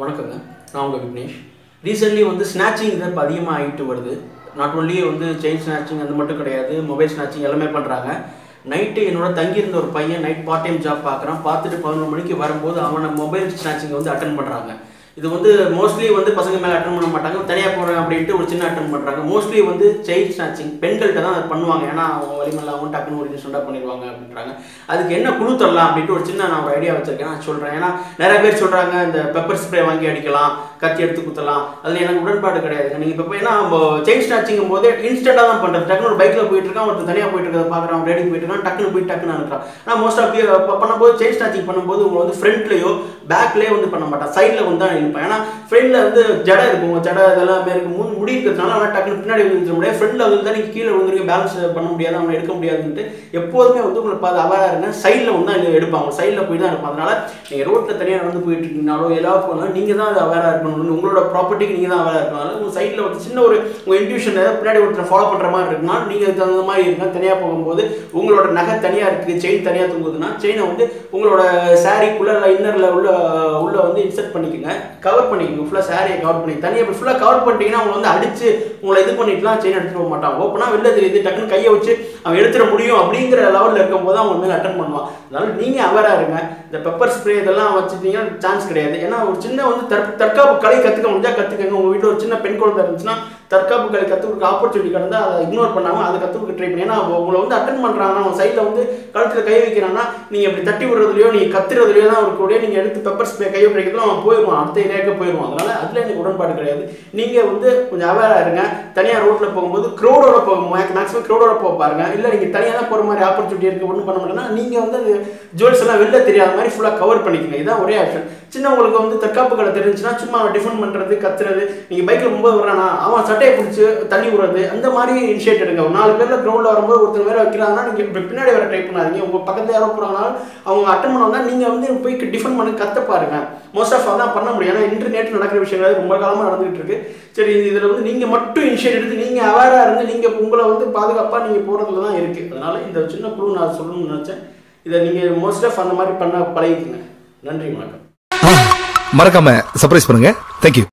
வணக்கங்க நான் உங்கள் விக்னேஷ். ரீசெண்ட்லி வந்து ஸ்நாச்சிங் இப்போ அதிகமாக ஆகிட்டு வருது. நாட் ஒன்லி வந்து செயின் ஸ்நாச்சிங் அந்த மட்டும் கிடையாது மொபைல் ஸ்நாச்சிங் எல்லாமே பண்ணுறாங்க நைட்டு என்னோட தங்கியிருந்த ஒரு பையன் நைட் பார்ட் டைம் ஜாப் பார்க்குறான் பார்த்துட்டு பதினொரு மணிக்கு வரும்போது அவனை மொபைல் ஸ்நாச்சிங் வந்து அட்டன் பண்ணுறாங்க இது வந்து மோஸ்ட்லி வந்து பசங்க மேலே அட்டன் பண்ண மாட்டாங்க. தனியாக போகிறேன் அப்படின்ட்டு ஒரு சின்ன அட்டன் பண்ணுறாங்க மோஸ்ட்லி வந்து செயின் ஸ்நாச்சிங் பெண்கள்கிட்ட தான் அதை பண்ணுவாங்க. ஏன்னா அவங்க வலிமையில் அவங்க டக்குன்னு ஒரு இன்ஸ்டண்டாக பண்ணிடுவாங்க அப்படின்றாங்க. அதுக்கு என்ன குழு தரலாம் அப்படின்ட்டு ஒரு சின்ன நான் ஒரு ஐடியா வச்சிருக்கேன். நான் சொல்கிறேன் ஏன்னா நிறைய பேர் சொல்கிறாங்க இந்த பெப்பர் ஸ்ப்ரே வாங்கி அடிக்கலாம் கத்தி எடுத்து குத்தலாம். அதில் எனக்கு உடன்பாடு கிடையாது. நீங்கள் இப்போ ஏன்னா செயின் ஸ்நாச்சிங்கும் போது இன்ஸ்டண்ட்டாக தான் பண்ணுறது டக்குனு ஒரு பைக்கில் போயிட்டு இருக்கான் ஒருத்தர் தனியாக போயிட்டு இருக்கிறத பார்க்குறான் ரெடி போயிட்டு இருக்கான் டக்குனு போய் டக்குன்னு அனுப்புறான். ஆனால் மோஸ்ட் ஆஃப் பண்ணும்போது செயின் ஸ்நாச்சிங் பண்ணும்போது உங்களை வந்து ஃப்ரண்ட்லேயோ பேக்லேயே வந்து பண்ண மாட்டான். சைடில் வந்து தான் இருப்பேன். ஏன்னா ஃப்ரெண்டில் வந்து ஜடை இருக்கும். ஜடை இதெல்லாமே இருக்கும். முன் முடி இருக்கிறதுனால அவன் டக்குனு பின்னாடி விழுந்துட முடியாது. ஃப்ரெண்டில் வந்து தான் நீங்கள் கீழே விழுந்துருக்கு பேலன்ஸ் பண்ண முடியாது. அவனை எடுக்க முடியாதுன்ட்டு எப்போதுமே வந்து உங்களை பார்த்து அவேராக இருங்க. சைடில் வந்து தான் எடுப்பாங்க சைடில் போய் தான் எடுப்பாங்க அதனால நீங்கள் ரோட்டில் தனியாக நடந்து போயிட்டு இருக்கீங்கனாலோ எல்லா போனாலும் நீங்கள் தான் அது அவேராக இருக்கணும். உங்களோட ப்ராப்பர்ட்டிக்கு நீங்கள் தான் அவேராக இருக்கணும். அதனால உங்கள் சைடில் வந்து சின்ன ஒரு உங்கள் இன்ட்யூஷன் பின்னாடி ஒருத்தர் ஃபாலோ பண்ணுற மாதிரி இருக்குன்னா நீங்கள் தகுந்த மாதிரி இருந்தால் தனியாக போகும்போது உங்களோட நகை தனியாக இருக்குது செயின் தனியாக தூங்குதுன்னா செயினை வந்து உங்களோட சாரீக்குள்ளே இல்லை இன்னரில் உள்ள வந்து இன்சர்ட் பண்ணிக்கோங்க. கவர் பண்ணிக்கோங்க. ஃபுல்லாக சாரியை கவர் பண்ணி தனியாக இப்படி ஃபுல்லாக கவர் பண்ணிட்டீங்கன்னா அவங்க வந்து அடிச்சு உங்களை இது பண்ணிட்டுலாம் செயின் எடுத்துகிட்டு போக மாட்டான் ஓப்பனாக வெளில தெரியுது. டக்குன்னு கையை வச்சு அவன் எடுத்துட முடியும் அப்படிங்கிற லெவலில் இருக்கும்போது அவங்க மேலே அட்டன் பண்ணுவான். அதனால நீங்கள் அவேராக இருங்க. இந்த பெப்பர் ஸ்ப்ரே இதெல்லாம் வச்சுட்டீங்கன்னா சான்ஸ் கிடையாது. ஏன்னா ஒரு சின்ன வந்து தற் தற்காப்பு கலை கற்றுக்க முடிஞ்சால் கற்றுக்கங்க உங்கள் வீட்டில் ஒரு சின்ன பெண் குழந்தை இருந்துச்சுன்னா தற்காப்பு கலை கற்றுக்க ஆப்பர்ச்சுனிட்டி கிடந்தா அதை இக்னோர் பண்ணாமல் அதை கற்றுக்க ட்ரை பண்ணி. ஏன்னா உங்களை வந்து அட்டன் பண்ணுறாங்கன்னா அவங்க சைடில் வந்து கழுத்தில் கை வைக்கிறாங்கன்னா நீங்கள் இப்படி தட்டி விடுறதுலையோ நீங்கள் கத்துறதுலையோ தான் இருக்கக்கூடிய நீங்கள் எடுத்து பெப்பர் ஸ்ப்ரே கை வைக்கிறதுல அவன் போயிடுவான் அடுத்த ஏரியாவுக்கு போயிடுவான் அதனால் அதில் எனக்கு உடன்பாடு கிடையாது. நீங்கள் வந்து கொஞ்சம் அவேராக இருங்க. தனியாக ரோட்டில் போகும்போது க்ரௌடோட போகும். மேக்ஸிமம் க்ரௌடோட போக பாருங்க. இல்லை நீங்கள் தனியாக தான் போகிற மாதிரி ஆப்பர்ச்சுனிட்டி இருக்குது ஒன்றும் பண்ண முடியலன்னா நீங்கள் வந்து ஜுவல்ஸ் எல்லாம் வெளில தெரியாத மாதிரி ஃபுல்லாக கவர் பண்ணிக்கோங்க. இதான் ஒரே ஆப்ஷன் சின்னவங்களுக்கு வந்து தற்காப்பு கடை தெரிஞ்சுன்னா சும்மா டிஃபன் பண்ணுறது கத்துறது நீங்கள் பைக்கில் போகும்போது வர்றானா அவன் சட்டையை பிடிச்சி தண்ணி விடுறது அந்த மாதிரி இனிஷியேட் எடுங்க. ஒரு நாலு பேரில் க்ரௌண்டில் வரும்போது ஒருத்தர் வேற வைக்கிறாங்கன்னா நீங்கள் பின்னாடி வர ட்ரை பண்ணாதீங்க. உங்கள் பக்கத்தில் யாரோ போகிறாங்கனாலும் அவங்க அட்டன் பண்ணா நீங்கள் வந்து போய் டிஃபன் பண்ணி கத்த பாருங்க. மோஸ்ட் ஆஃப் அதான் பண்ண முடியும். ஏன்னா இன்டர்நெட் நடக்கிற விஷயங்கள் ரொம்ப காலமாக நடந்துகிட்டு இருக்கு. சரி இதில் வந்து நீங்கள் மட்டும் இனிஷியேட் எடுத்து நீங்கள் அவேராக இருந்து நீங்கள் உங்களை வந்து பாதுகாப்பாக நீங்கள் போகிறதுல தான் இருக்குது அதனால் இந்த சின்ன குழு நான் சொல்லணும்னு நினச்சேன். இதை நீங்கள் மோஸ்ட் ஆஃப் அந்த மாதிரி பண்ண பழகிக்குங்க. நன்றி வணக்கம். மறக்காம சர்ப்ரைஸ் பண்ணுங்க. தேங்க்யூ